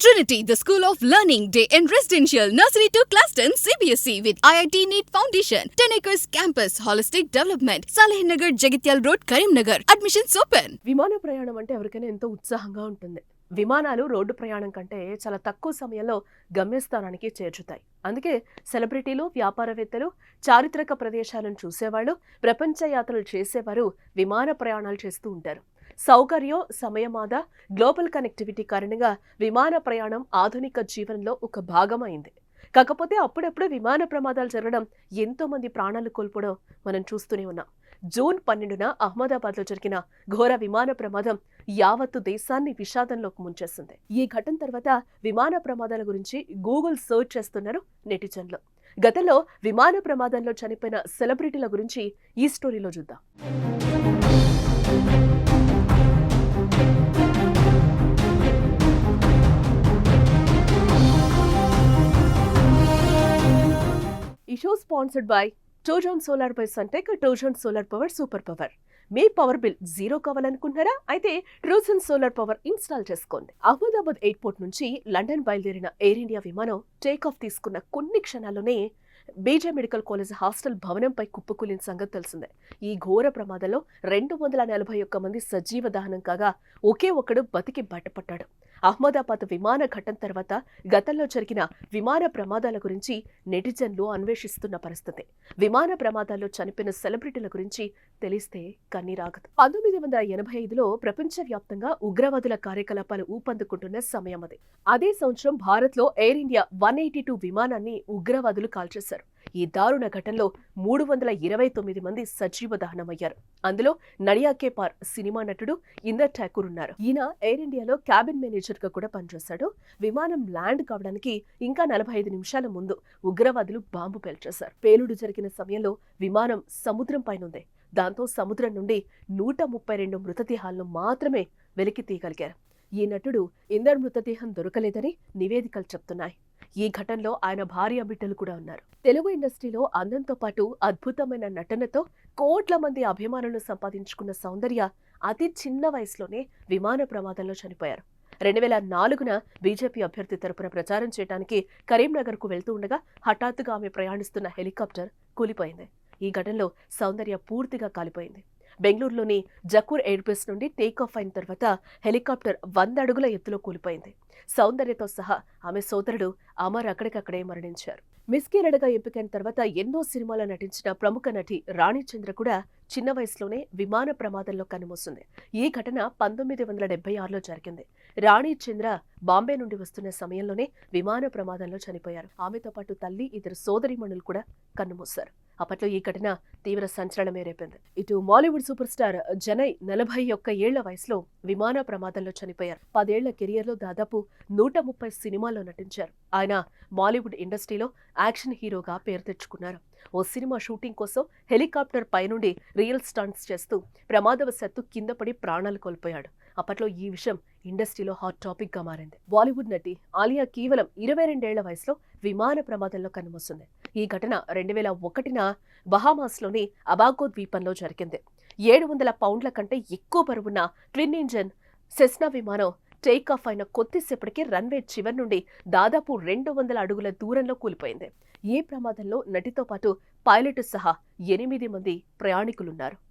Trinity, the School of Learning, Day and Residential, Nursery to Class 10, CBSE with IIT NEET Foundation, 10 acres campus, holistic development, Saleh Nagar, Jagatyal Road, Karimnagar. Admissions open. విమాన ప్రయాణం అంటే ఎవరికైనా ఎంతో ఉత్సాహంగా ఉంటుంది విమానాలు road ప్రయాణం కంటే చాలా తక్కువ సమయంలో గమ్యస్థానానికి చేర్చుతాయి అందుకే సెలబ్రిటీలు వ్యాపారవేత్తలు చారిత్రక ప్రదేశాలను చూసేవాళ్ళు ప్రపంచ యాత్రలు చేసేవారు విమాన ప్రయాణాలు చేస్తూ ఉంటారు సౌకర్యం సమయమాద గ్లోబల్ కనెక్టివిటీ కారణంగా విమాన ప్రయాణం ఆధునిక జీవనంలో ఒక భాగం అయింది కాకపోతే అప్పుడప్పుడు విమాన ప్రమాదాలు జరగడం ఎంతో మంది ప్రాణాలు కోల్పోవడం మనం చూస్తూనే ఉన్నాం. జూన్ పన్నెండున అహ్మదాబాద్లో జరిగిన ఘోర విమాన ప్రమాదం యావత్తు దేశాన్ని విషాదంలోకి ముంచేసింది. ఈ ఘటన తర్వాత విమాన ప్రమాదాల గురించి గూగుల్ సర్చ్ చేస్తున్నారు నెటిజన్లు. గతంలో విమాన ప్రమాదంలో చనిపోయిన సెలబ్రిటీల గురించి ఈ స్టోరీలో చూద్దాం. Show sponsored by Tozone solar by Suntech Tozone solar power super power me power bill zero కావాలనుకుంటున్నారా? అయితే ట్రోజన్ సోలార్ పవర్ ఇన్స్టాల్ చేసుకోండి. అహ్మదాబాద్ ఎయిర్పోర్ట్ నుంచి లండన్ బయలుదేరిన ఎయిర్ ఇండియా విమానం టేక్ ఆఫ్ తీసుకున్న కొన్ని క్షణాల్లోనే బీజే మెడికల్ కాలేజ్ హాస్టల్ భవనంపై కుప్పకూలిన సంగతి తెలిసిందే. ఈ ఘోర ప్రమాదంలో రెండు వందల నలభై ఒక్క మంది సజీవ దహనం కాగా ఒకే ఒక్కడు బతికి బయటపడ్డాడు. అహ్మదాబాద్ విమాన ఘటన తర్వాత గతంలో జరిగిన విమాన ప్రమాదాల గురించి నెటిజన్లు అన్వేషిస్తున్న పరిస్థితి. విమాన ప్రమాదాల్లో చనిపోయిన సెలబ్రిటీల గురించి తెలిస్తే కన్నీరాగదు. పంతొమ్మిది వందల ఎనభై ఐదులో ప్రపంచవ్యాప్తంగా ఉగ్రవాదుల కార్యకలాపాలు ఊపందుకుంటున్న సమయం అది. అదే సంవత్సరం భారత్లో air India one eighty two విమానాన్ని ఉగ్రవాదులు కాల్చేశారు. ఈ దారుణ ఘటనలో మూడు వందల ఇరవై తొమ్మిది మంది సజీవ దహనమయ్యారు. అందులో నడియాకే పార్ సినిమా నటుడు ఇందర్ ఠాకూర్ ఉన్నారు. ఈయన ఎయిర్ ఇండియాలో క్యాబిన్ మేనేజర్గా కూడా పనిచేశాడు. విమానం ల్యాండ్ కావడానికి ఇంకా నలభై ఐదు నిమిషాల ముందు ఉగ్రవాదులు బాంబు పేల్చేశారు. పేలుడు జరిగిన సమయంలో విమానం సముద్రం పైనుంది. దాంతో సముద్రం నుండి నూట ముప్పై రెండు మృతదేహాలను మాత్రమే వెలికి తీయగలిగారు. ఈ నటుడు ఇందర్ మృతదేహం దొరకలేదని నివేదికలు చెప్తున్నాయి. ఈ ఘటనలో ఆయన భార్య బిడ్డలు కూడా ఉన్నారు. తెలుగు ఇండస్ట్రీలో అందంతో పాటు అద్భుతమైన నటనతో కోట్ల మంది అభిమానులను సంపాదించుకున్న సౌందర్య అతి చిన్న వయసులోనే విమాన ప్రమాదంలో చనిపోయారు. రెండు వేల నాలుగున బీజేపీ అభ్యర్థి తరపున ప్రచారం చేయడానికి కరీంనగర్కు వెళ్తూ ఉండగా హఠాత్తుగా ఆమె ప్రయాణిస్తున్న హెలికాప్టర్ కూలిపోయింది. ఈ ఘటనలో సౌందర్య పూర్తిగా కాలిపోయింది. బెంగళూరులోని జకూర్ ఎయిర్బేస్ నుండి టేక్ ఆఫ్ అయిన తర్వాత హెలికాప్టర్ వంద అడుగుల ఎత్తులో కూలిపోయింది. సౌందర్యతో సహా ఆమె సోదరుడు అమర్ అక్కడికక్కడే మరణించారు. మిస్కిరడగా ఎంపికైన తర్వాత ఎన్నో సినిమాల్లో నటించిన ప్రముఖ నటి రాణి చంద్ర కూడా చిన్న వయసులోనే విమాన ప్రమాదంలో కన్నుమూసింది ఈ ఘటన పంతొమ్మిది వందల డెబ్బై ఆరులో జరిగింది. రాణి చంద్ర బాంబే నుండి వస్తున్న సమయంలోనే విమాన ప్రమాదంలో చనిపోయారు. ఆమెతో పాటు తల్లి ఇద్దరు సోదరిమణులు కూడా కన్నుమూశారు. అప్పట్లో ఈ ఘటన తీవ్ర సంచలనమే రేపింది. ఇటు మాలీవుడ్ సూపర్ స్టార్ జనై నలభై ఒక్క ఏళ్ళ వయసులో విమాన ప్రమాదంలో చనిపోయారు. పదేళ్ళ కెరియర్లో దాదాపు నూట ముప్పై సినిమాల్లో నటించారు. ఆయన మాలీవుడ్ ఇండస్ట్రీలో యాక్షన్ హీరోగా పేరు తెచ్చుకున్నారు. ఓ సినిమా షూటింగ్ కోసం హెలికాప్టర్ పైనుండి రియల్ స్టంట్స్ చేస్తూ ప్రమాదవశాత్తు కింద పడి ప్రాణాలు కోల్పోయాడు. అప్పట్లో ఈ విషయం ఇండస్ట్రీలో హాట్ టాపిక్గా మారింది. బాలీవుడ్ నటి ఆలియా కేవలం ఇరవై రెండేళ్ళ వయసులో విమాన ప్రమాదంలో కన్నుమూసింది. ఈ ఘటన రెండు వేల ఒకటిన బహామాస్లోని అబాగో ద్వీపంలో జరిగింది. ఏడు వందల పౌండ్ల కంటే ఎక్కువ బరువున్న ట్విన్ ఇంజన్ సెస్నా విమానం టేక్ ఆఫ్ అయిన కొద్దిసేపటికి రన్వే చివరి నుండి దాదాపు రెండు వందల అడుగుల దూరంలో కూలిపోయింది. ఈ ప్రమాదంలో నటితో పాటు పైలట్ సహా ఎనిమిది మంది ప్రయాణికులున్నారు.